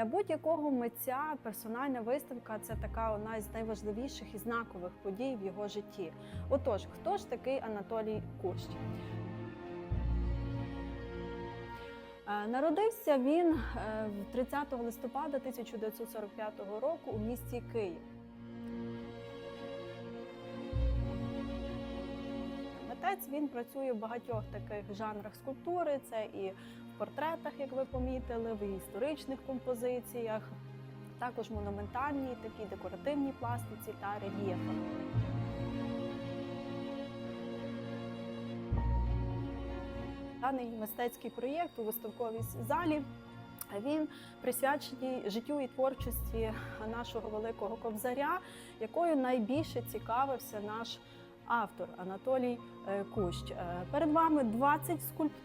Для будь-якого митця персональна виставка це така одна з найважливіших і знакових подій в його житті. Отож, хто ж такий Анатолій Кущ? Е, Народився він е, в 30 листопада 1945 року у місті Київ. Митець він працює в багатьох таких жанрах скульптури. Це і в портретах, як ви помітили, в історичних композиціях, також монументальній, такій декоративній пластиці та рельєфах. Даний мистецький проєкт у виставковій залі він присвячений життю і творчості нашого великого кобзаря, якою найбільше цікавився наш автор Анатолій е, Кущ. Е, Перед вами 20 скульптур.